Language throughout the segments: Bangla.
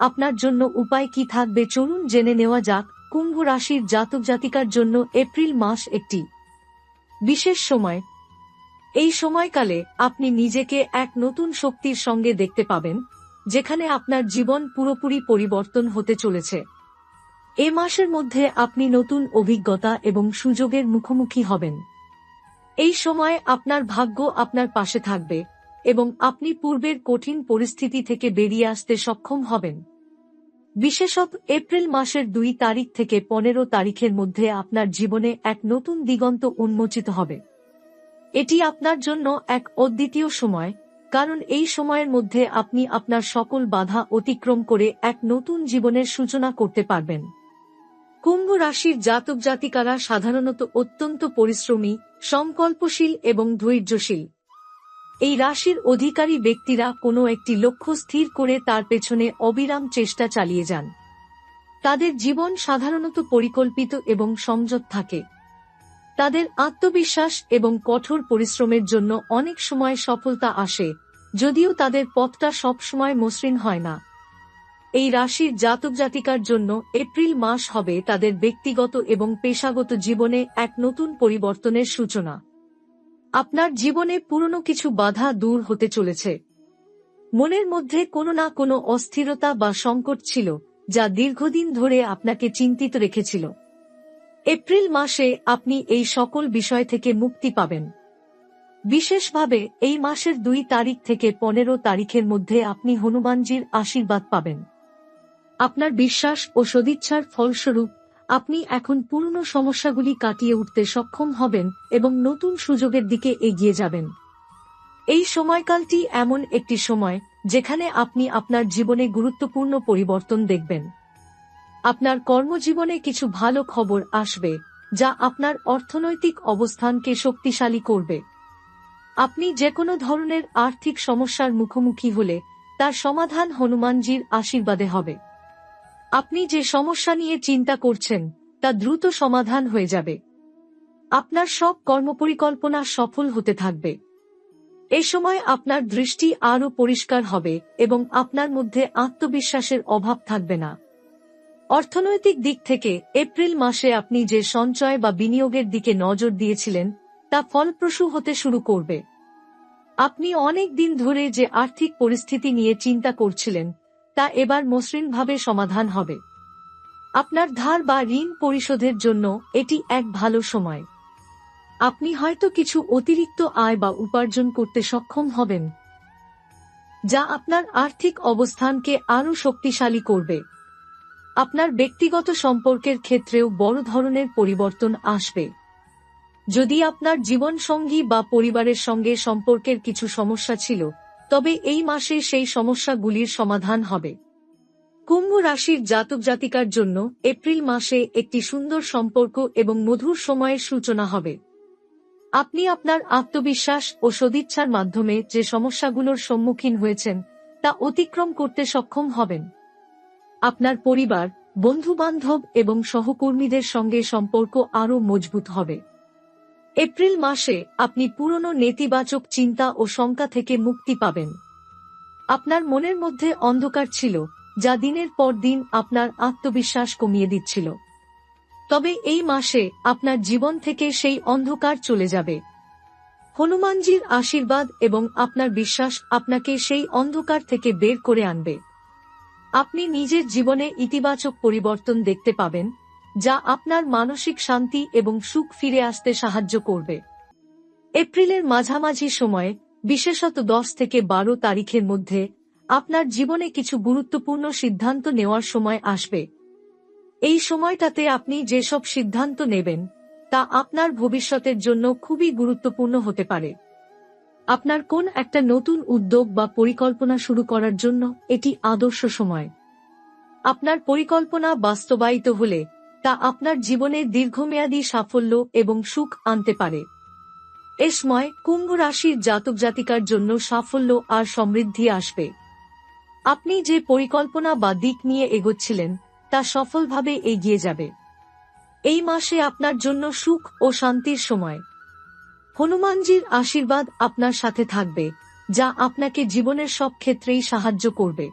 আপনার জন্য উপায় কি থাকবে? চলুন জেনে নেওয়া যাক। কুম্ভ রাশির জাতক জাতিকার জন্য এপ্রিল মাস একটি বিশেষ সময়। এই সময়কালে আপনি নিজেকে এক নতুন শক্তির সঙ্গে দেখতে পাবেন, যেখানে আপনার জীবন পুরোপুরি পরিবর্তন হতে চলেছে। এ মাসের মধ্যে আপনি নতুন অভিজ্ঞতা এবং সুযোগের মুখোমুখি হবেন। এই সময় আপনার ভাগ্য আপনার পাশে থাকবে। এবং আপনি পূর্বের কঠিন পরিস্থিতি থেকে বেরিয়ে আসতে সক্ষম হবেন। বিশেষত এপ্রিল মাসের দুই তারিখ থেকে পনেরো তারিখের মধ্যে আপনার জীবনে এক নতুন দিগন্ত উন্মোচিত হবে। এটি আপনার জন্য এক অদ্বিতীয় সময়, কারণ এই সময়ের মধ্যে আপনি আপনার সকল বাধা অতিক্রম করে এক নতুন জীবনের সূচনা করতে পারবেন। কুম্ভ রাশির জাতক জাতিকারা সাধারণত অত্যন্ত পরিশ্রমী, সংকল্পশীল এবং ধৈর্যশীল। এই রাশির অধিকারী ব্যক্তিরা কোনো একটি লক্ষ্য স্থির করে তার পেছনে অবিরাম চেষ্টা চালিয়ে যান। তাদের জীবন সাধারণত পরিকল্পিত এবং সংযত থাকে। তাদের আত্মবিশ্বাস এবং কঠোর পরিশ্রমের জন্য অনেক সময় সফলতা আসে, যদিও তাদের পথটা সবসময় মসৃণ হয় না। এই রাশির জাতক জাতিকার জন্য এপ্রিল মাস হবে তাদের ব্যক্তিগত এবং পেশাগত জীবনে এক নতুন পরিবর্তনের সূচনা। আপনার জীবনে পুরনো কিছু বাধা দূর হতে চলেছে। মনের মধ্যে কোনো না কোনো অস্থিরতা বা সংকট ছিল, যা দীর্ঘদিন ধরে আপনাকে চিন্তিত রেখেছিল। এপ্রিল মাসে আপনি এই সকল বিষয় থেকে মুক্তি পাবেন। বিশেষভাবে এই মাসের দুই তারিখ থেকে পনেরো তারিখের মধ্যে আপনি হনুমানজির আশীর্বাদ পাবেন। আপনার বিশ্বাস ও সদিচ্ছার ফলস্বরূপ আপনি এখন পুরনো সমস্যাগুলি কাটিয়ে উঠতে সক্ষম হবেন এবং নতুন সুযোগের দিকে এগিয়ে যাবেন। এই সময়কালটি এমন একটি সময় যেখানে আপনি আপনার জীবনে গুরুত্বপূর্ণ পরিবর্তন দেখবেন। আপনার কর্মজীবনে কিছু ভালো খবর আসবে, যা আপনার অর্থনৈতিক অবস্থানকে শক্তিশালী করবে। আপনি যে কোনো ধরনের আর্থিক সমস্যার মুখোমুখি হলে তার সমাধান হনুমানজির আশীর্বাদে হবে। আপনি যে সমস্যা নিয়ে চিন্তা করছেন, তা দ্রুত সমাধান হয়ে যাবে। আপনার সব কর্মপরিকল্পনা সফল হতে থাকবে। এ সময় আপনার দৃষ্টি আরও পরিষ্কার হবে এবং আপনার মধ্যে আত্মবিশ্বাসের অভাব থাকবে না। অর্থনৈতিক দিক থেকে, এপ্রিল মাসে আপনি যে সঞ্চয় বা বিনিয়োগের দিকে নজর দিয়েছিলেন, তা ফলপ্রসূ হতে শুরু করবে। আপনি অনেক দিন ধরে যে আর্থিক পরিস্থিতি নিয়ে চিন্তা করছিলেন তা এবার মসৃণভাবে সমাধান হবে। আপনার ধার বা ঋণ পরিশোধের জন্য এটি এক ভালো সময়। আপনি হয়তো কিছু অতিরিক্ত আয় বা উপার্জন করতে সক্ষম হবেন, যা আপনার আর্থিক অবস্থানকে আরও শক্তিশালী করবে। আপনার ব্যক্তিগত সম্পর্কের ক্ষেত্রেও বড় ধরনের পরিবর্তন আসবে। যদি আপনার জীবনসঙ্গী বা পরিবারের সঙ্গে সম্পর্কের কিছু সমস্যা ছিল তবে এই মাসে সেই সমস্যাগুলির সমাধান হবে। কুম্ভ রাশির জাতক জাতিকার জন্য এপ্রিল মাসে একটি সুন্দর সম্পর্ক এবং মধুর সময়ের সূচনা হবে। আপনি আপনার আত্মবিশ্বাস ও সদিচ্ছার মাধ্যমে যে সমস্যাগুলোর সম্মুখীন হয়েছেন, তা অতিক্রম করতে সক্ষম হবেন। আপনার পরিবার, বন্ধুবান্ধব এবং সহকর্মীদের সঙ্গে সম্পর্ক আরও মজবুত হবে। এপ্রিল মাসে আপনি পুরনো নেতিবাচক চিন্তা ও শঙ্কা থেকে মুক্তি পাবেন। আপনার মনের মধ্যে অন্ধকার ছিল, যা দিনের পর দিন আপনার আত্মবিশ্বাস কমিয়ে দিচ্ছিল। তবে এই মাসে আপনার জীবন থেকে সেই অন্ধকার চলে যাবে। হনুমানজির আশীর্বাদ এবং আপনার বিশ্বাস আপনাকে সেই অন্ধকার থেকে বের করে আনবে। আপনি নিজের জীবনে ইতিবাচক পরিবর্তন দেখতে পাবেন যা আপনার মানসিক শান্তি এবং সুখ ফিরে আসতে সাহায্য করবে। এপ্রিলের মাঝামাঝি সময়ে, বিশেষত দশ থেকে বারো তারিখের মধ্যে, আপনার জীবনে কিছু গুরুত্বপূর্ণ সিদ্ধান্ত নেওয়ার সময় আসবে। এই সময়টাতে আপনি যেসব সিদ্ধান্ত নেবেন, তা আপনার ভবিষ্যতের জন্য খুবই গুরুত্বপূর্ণ হতে পারে। আপনার কোন একটা নতুন উদ্যোগ বা পরিকল্পনা শুরু করার জন্য এটি আদর্শ সময়। আপনার পরিকল্পনা বাস্তবায়িত হলে তা আপনার জীবনে দীর্ঘমেয়াদী সাফল্য এবং সুখ আনতে পারে। এ সময় কুম্ভ রাশির জাতক জাতিকার জন্য সাফল্য আর সমৃদ্ধি আসবে। আপনি যে পরিকল্পনা বা দিক নিয়ে এগোচ্ছিলেন, তা সফলভাবে এগিয়ে যাবে। এই মাসে আপনার জন্য সুখ ও শান্তির সময়। হনুমানজির আশীর্বাদ আপনার সাথে থাকবে, যা আপনাকে জীবনের সব ক্ষেত্রেই সাহায্য করবে।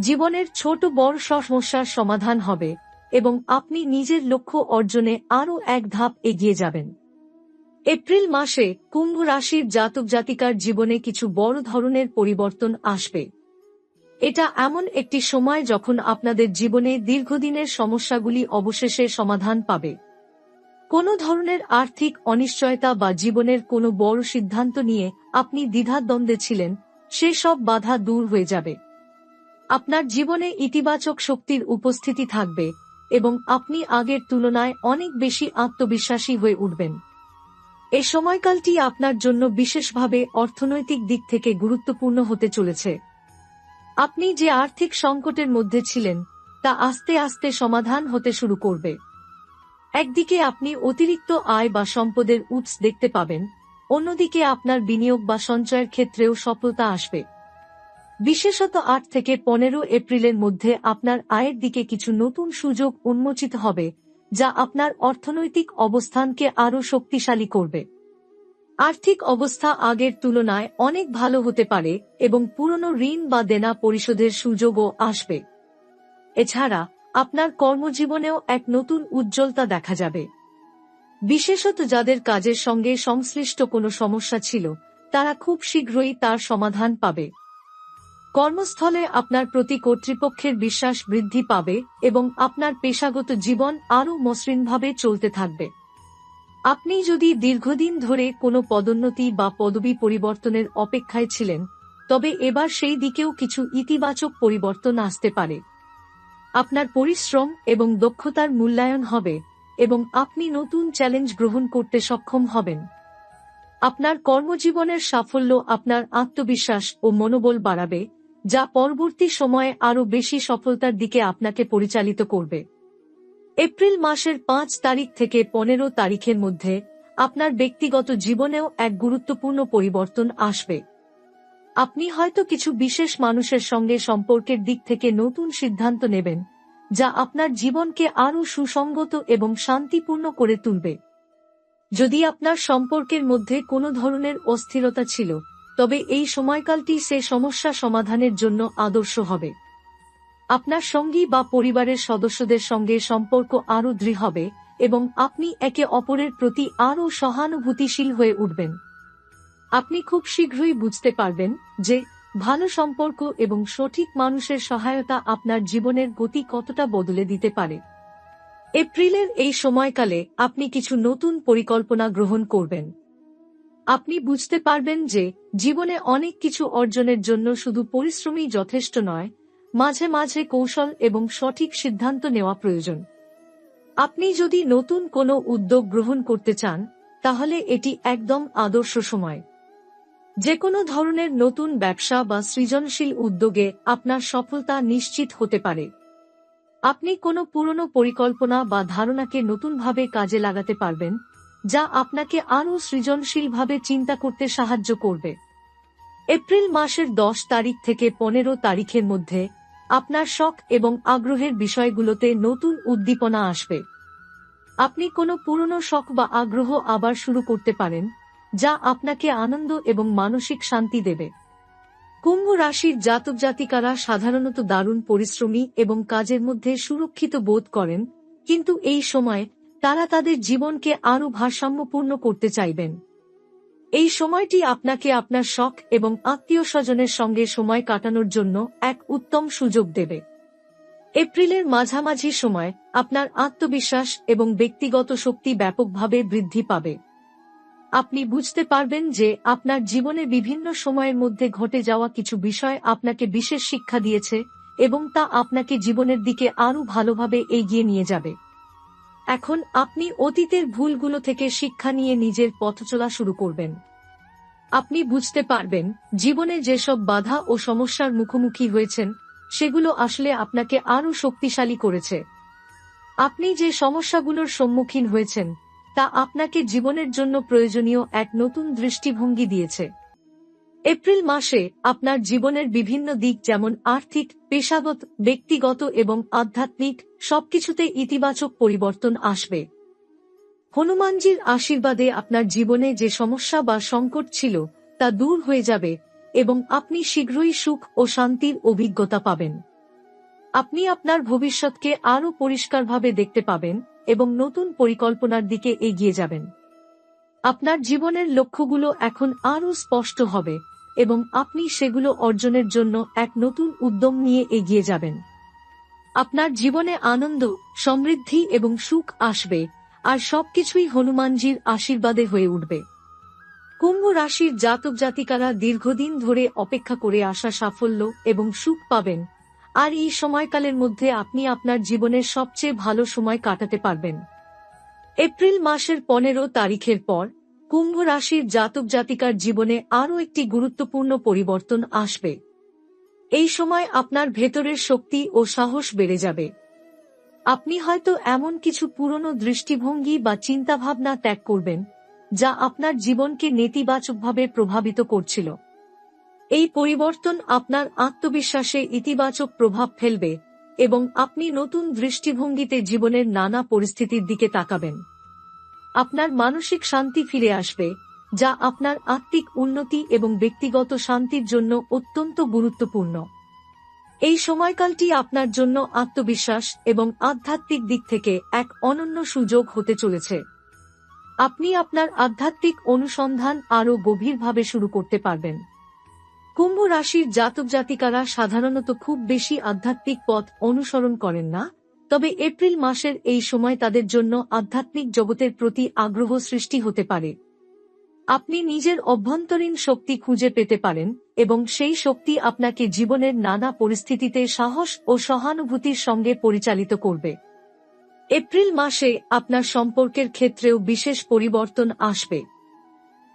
জীবনের ছোট বড় সমস্যার সমাধান হবে। এবং আপনি নিজের লক্ষ্য অর্জনে আরও এক ধাপ এগিয়ে যাবেন। এপ্রিল মাসে কুম্ভ রাশির জাতক জাতিকার জীবনে কিছু বড় ধরনের পরিবর্তন আসবে। এটা এমন একটি সময় যখন আপনাদের জীবনে দীর্ঘদিনের সমস্যাগুলি অবশেষে সমাধান পাবে। কোনো ধরনের আর্থিক অনিশ্চয়তা বা জীবনের কোনো বড় সিদ্ধান্ত নিয়ে আপনি দ্বিধাদ্বন্দ্বে ছিলেন, সে সব বাধা দূর হয়ে যাবে। আপনার জীবনে ইতিবাচক শক্তির উপস্থিতি থাকবে এবং আপনি আগের তুলনায় অনেক বেশি আত্মবিশ্বাসী হয়ে উঠবেন। এ সময়কালটি আপনার জন্য বিশেষভাবে অর্থনৈতিক দিক থেকে গুরুত্বপূর্ণ হতে চলেছে। আপনি যে আর্থিক সংকটের মধ্যে ছিলেন, তা আস্তে আস্তে সমাধান হতে শুরু করবে। একদিকে আপনি অতিরিক্ত আয় বা সম্পদের উৎস দেখতে পাবেন, অন্যদিকে আপনার বিনিয়োগ বা সঞ্চয়ের ক্ষেত্রেও সফলতা আসবে। বিশেষত আট থেকে পনেরো এপ্রিলের মধ্যে আপনার আয়ের দিকে কিছু নতুন সুযোগ উন্মোচিত হবে, যা আপনার অর্থনৈতিক অবস্থানকে আরও শক্তিশালী করবে। আর্থিক অবস্থা আগের তুলনায় অনেক ভালো হতে পারে এবং পুরনো ঋণ বা দেনা পরিশোধের সুযোগও আসবে। এছাড়া, আপনার কর্মজীবনেও এক নতুন উজ্জ্বলতা দেখা যাবে। বিশেষত যাদের কাজের সঙ্গে সংশ্লিষ্ট কোনো সমস্যা ছিল, তারা খুব শীঘ্রই তার সমাধান পাবে। কর্মস্থলে আপনার প্রতি কর্তৃপক্ষের বিশ্বাস বৃদ্ধি পাবে এবং আপনার পেশাগত জীবন আরও মসৃণভাবে চলতে থাকবে। আপনি যদি দীর্ঘদিন ধরে কোনো পদোন্নতি বা পদবি পরিবর্তনের অপেক্ষায় ছিলেন, তবে এবার সেই দিকেও কিছু ইতিবাচক পরিবর্তন আসতে পারে। আপনার পরিশ্রম এবং দক্ষতার মূল্যায়ন হবে এবং আপনি নতুন চ্যালেঞ্জ গ্রহণ করতে সক্ষম হবেন। আপনার কর্মজীবনের সাফল্য আপনার আত্মবিশ্বাস ও মনোবল বাড়াবে যা পরবর্তী সময়ে আরও বেশি সফলতার দিকে আপনাকে পরিচালিত করবে। এপ্রিল মাসের পাঁচ তারিখ থেকে পনেরো তারিখের মধ্যে আপনার ব্যক্তিগত জীবনেও এক গুরুত্বপূর্ণ পরিবর্তন আসবে। আপনি হয়তো কিছু বিশেষ মানুষের সঙ্গে সম্পর্কের দিক থেকে নতুন সিদ্ধান্ত নেবেন, যা আপনার জীবনকে আরও সুসংগত এবং শান্তিপূর্ণ করে তুলবে। যদি আপনার সম্পর্কের মধ্যে কোনো ধরনের অস্থিরতা ছিল তবে এই সময়কালটি সে সমস্যা সমাধানের জন্য আদর্শ হবে। আপনার সঙ্গী বা পরিবারের সদস্যদের সঙ্গে সম্পর্ক আরও দৃঢ় হবে এবং আপনি একে অপরের প্রতি আরও সহানুভূতিশীল হয়ে উঠবেন। আপনি খুব শীঘ্রই বুঝতে পারবেন যে ভালো সম্পর্ক এবং সঠিক মানুষের সহায়তা আপনার জীবনের গতি কতটা বদলে দিতে পারে। এপ্রিলের এই সময়কালে আপনি কিছু নতুন পরিকল্পনা গ্রহণ করবেন। আপনি বুঝতে পারবেন যে জীবনে অনেক কিছু অর্জনের জন্য শুধু পরিশ্রমই যথেষ্ট নয়, মাঝে মাঝে কৌশল এবং সঠিক সিদ্ধান্ত নেওয়া প্রয়োজন। আপনি যদি নতুন কোনো উদ্যোগ গ্রহণ করতে চান, তাহলে এটি একদম আদর্শ সময়। যে কোনো ধরনের নতুন ব্যবসা বা সৃজনশীল উদ্যোগে আপনার সফলতা নিশ্চিত হতে পারে। আপনি কোনো পুরনো পরিকল্পনা বা ধারণাকে নতুনভাবে কাজে লাগাতে পারবেন যা আপনাকে আরও সৃজনশীলভাবে চিন্তা করতে সাহায্য করবে। এপ্রিল মাসের দশ তারিখ থেকে পনেরো তারিখের মধ্যে আপনার শখ এবং আগ্রহের বিষয়গুলোতে নতুন উদ্দীপনা আসবে। আপনি কোনো পুরনো শখ বা আগ্রহ আবার শুরু করতে পারেন, যা আপনাকে আনন্দ এবং মানসিক শান্তি দেবে। কুম্ভ রাশির জাতক জাতিকারা সাধারণত দারুণ পরিশ্রমী এবং কাজের মধ্যে সুরক্ষিত বোধ করেন, কিন্তু এই সময় তারা তাদের জীবনকে আরও ভারসাম্যপূর্ণ করতে চাইবেন। এই সময়টি আপনাকে আপনার শখ এবং আত্মীয় স্বজনের সঙ্গে সময় কাটানোর জন্য এক উত্তম সুযোগ দেবে। এপ্রিলের মাঝামাঝি সময় আপনার আত্মবিশ্বাস এবং ব্যক্তিগত শক্তি ব্যাপকভাবে বৃদ্ধি পাবে। আপনি বুঝতে পারবেন যে আপনার জীবনে বিভিন্ন সময়ের মধ্যে ঘটে যাওয়া কিছু বিষয় আপনাকে বিশেষ শিক্ষা দিয়েছে এবং তা আপনাকে জীবনের দিকে আরও ভালোভাবে এগিয়ে নিয়ে যাবে। এখন আপনি অতীতের ভুলগুলো থেকে শিক্ষা নিয়ে নিজের পথ চলা শুরু করবেন। আপনি বুঝতে পারবেন, জীবনে যেসব বাধা ও সমস্যার মুখোমুখি হয়েছেন, সেগুলো আসলে আপনাকে আরও শক্তিশালী করেছে। আপনি যে সমস্যাগুলোর সম্মুখীন হয়েছেন, তা আপনাকে জীবনের জন্য প্রয়োজনীয় এক নতুন দৃষ্টিভঙ্গি দিয়েছে। এপ্রিল মাসে আপনার জীবনের বিভিন্ন দিক যেমন আর্থিক, পেশাগত, ব্যক্তিগত এবং আধ্যাত্মিক সবকিছুতে ইতিবাচক পরিবর্তন আসবে। হনুমানজির আশীর্বাদে আপনার জীবনে যে সমস্যা বা সংকট ছিল তা দূর হয়ে যাবে এবং আপনি শীঘ্রই সুখ ও শান্তির অভিজ্ঞতা পাবেন। আপনি আপনার ভবিষ্যৎকে আরও পরিষ্কারভাবে দেখতে পাবেন এবং নতুন পরিকল্পনার দিকে এগিয়ে যাবেন। আপনার জীবনের লক্ষ্যগুলো এখন আরও স্পষ্ট হবে। এবং আপনি সেগুলো অর্জনের জন্য এক নতুন উদ্যম নিয়ে এগিয়ে যাবেন। আপনার জীবনে আনন্দ, সমৃদ্ধি এবং সুখ আসবে, আর সবকিছুই হনুমানজির আশীর্বাদে হয়ে উঠবে। কুম্ভ রাশির জাতক জাতিকারা দীর্ঘদিন ধরে অপেক্ষা করে আসা সাফল্য এবং সুখ পাবেন, আর এই সময়কালের মধ্যে আপনি আপনার জীবনের সবচেয়ে ভালো সময় কাটাতে পারবেন। এপ্রিল মাসের পনেরো তারিখের পর কুম্ভ রাশির জাতক জাতিকার জীবনে আরও একটি গুরুত্বপূর্ণ পরিবর্তন আসবে। এই সময় আপনার ভেতরের শক্তি ও সাহস বেড়ে যাবে। আপনি হয়তো এমন কিছু পুরনো দৃষ্টিভঙ্গি বা চিন্তাভাবনা ত্যাগ করবেন, যা আপনার জীবনকে নেতিবাচকভাবে প্রভাবিত করছিল। এই পরিবর্তন আপনার আত্মবিশ্বাসে ইতিবাচক প্রভাব ফেলবে এবং আপনি নতুন দৃষ্টিভঙ্গিতে জীবনের নানা পরিস্থিতির দিকে তাকাবেন। আপনার মানসিক শান্তি ফিরে আসবে, যা আপনার আত্মিক উন্নতি এবং ব্যক্তিগত শান্তির জন্য অত্যন্ত গুরুত্বপূর্ণ। এই সময়কালটি আপনার জন্য আত্মবিশ্বাস এবং আধ্যাত্মিক দিক থেকে এক অনন্য সুযোগ হতে চলেছে। আপনি আপনার আধ্যাত্মিক অনুসন্ধান আরও গভীরভাবে শুরু করতে পারবেন। কুম্ভ রাশির জাতক জাতিকারা সাধারণত খুব বেশি আধ্যাত্মিক পথ অনুসরণ করেন না। তবে এপ্রিল মাসের এই সময় তাদের জন্য আধ্যাত্মিক জগতের প্রতি আগ্রহ সৃষ্টি হতে পারে। আপনি নিজের অভ্যন্তরীণ শক্তি খুঁজে পেতে পারেন এবং সেই শক্তি আপনাকে জীবনের নানা পরিস্থিতিতে সাহস ও সহানুভূতির সঙ্গে পরিচালিত করবে। এপ্রিল মাসে আপনার সম্পর্কের ক্ষেত্রেও বিশেষ পরিবর্তন আসবে।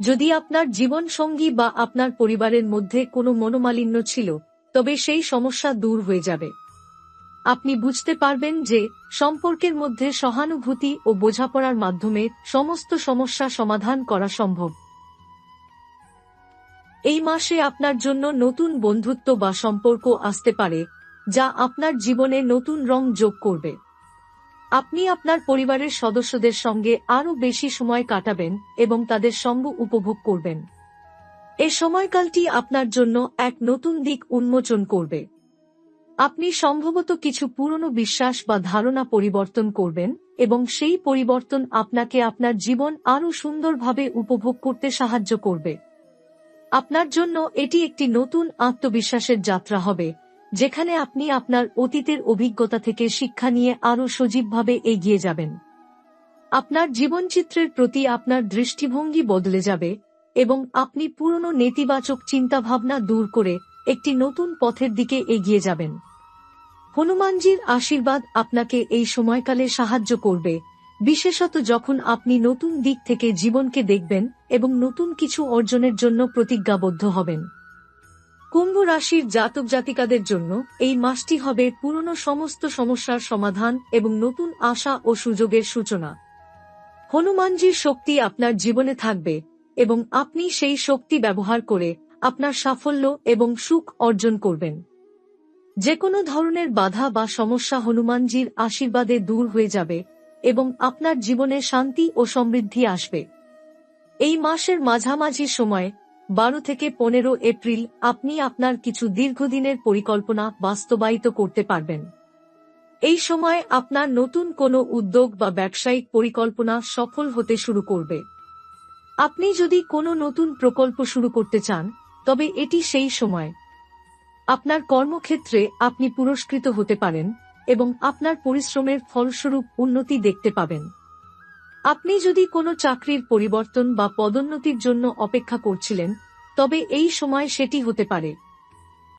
যদি আপনার জীবন সঙ্গী বা আপনার পরিবারের মধ্যে কোনো মনোমালিন্য ছিল, তবে সেই সমস্যা দূর হয়ে যাবে। আপনি বুঝতে পারবেন যে, সম্পর্কের মধ্যে সহানুভূতি ও বোঝাপড়ার মাধ্যমে সমস্ত সমস্যা সমাধান করা সম্ভব। এই মাসে আপনার জন্য নতুন বন্ধুত্ব বা সম্পর্ক আসতে পারে, যা আপনার জীবনে নতুন রং যোগ করবে। আপনি আপনার পরিবারের সদস্যদের সঙ্গে আরও বেশি সময় কাটাবেন এবং তাদের সঙ্গ উপভোগ করবেন। এ সময়কালটি আপনার জন্য এক নতুন দিক উন্মোচন করবে। আপনি সম্ভবত কিছু পুরনো বিশ্বাস বা ধারণা পরিবর্তন করবেন, এবং সেই পরিবর্তন আপনাকে আপনার জীবন আরও সুন্দরভাবে উপভোগ করতে সাহায্য করবে। আপনার জন্য এটি একটি নতুন আত্মবিশ্বাসের যাত্রা হবে, যেখানে আপনি আপনার অতীতের অভিজ্ঞতা থেকে শিক্ষা নিয়ে আরও সজীবভাবে এগিয়ে যাবেন। আপনার জীবনচিত্রের প্রতি আপনার দৃষ্টিভঙ্গি বদলে যাবে, এবং আপনি পুরনো নেতিবাচক চিন্তাভাবনা দূর করে একটি নতুন পথের দিকে এগিয়ে যাবেন। হনুমানজির আশীর্বাদ আপনাকে এই সময়কালে সাহায্য করবে, বিশেষত যখন আপনি নতুন দিক থেকে জীবনকে দেখবেন এবং নতুন কিছু অর্জনের জন্য প্রতিজ্ঞাবদ্ধ হবেন। কুম্ভ রাশির জাতক জাতিকাদের জন্য এই মাসটি হবে পুরনো সমস্ত সমস্যার সমাধান এবং নতুন আশা ও সুযোগের সূচনা। হনুমানজির শক্তি আপনার জীবনে থাকবে এবং আপনি সেই শক্তি ব্যবহার করে আপনার সাফল্য এবং সুখ অর্জন করবেন। যে কোনো ধরনের বাধা বা সমস্যা হনুমানজির আশীর্বাদে দূর হয়ে যাবে এবং আপনার জীবনে শান্তি ও সমৃদ্ধি আসবে। এই মাসের মাঝামাঝি সময়, বারো থেকে পনেরো এপ্রিল, আপনি আপনার কিছু দীর্ঘদিনের পরিকল্পনা বাস্তবায়িত করতে পারবেন। এই সময় আপনার নতুন কোনো উদ্যোগ বা ব্যবসায়িক পরিকল্পনা সফল হতে শুরু করবে। আপনি যদি কোনো নতুন প্রকল্প শুরু করতে চান তবে এটি সেই সময়। আপনার কর্মক্ষেত্রে আপনি পুরস্কৃত হতে পারেন এবং আপনার পরিশ্রমের ফলস্বরূপ উন্নতি দেখতে পাবেন। আপনি যদি কোনো চাকরির পরিবর্তন বা পদোন্নতির জন্য অপেক্ষা করছিলেন, তবে এই সময় সেটি হতে পারে।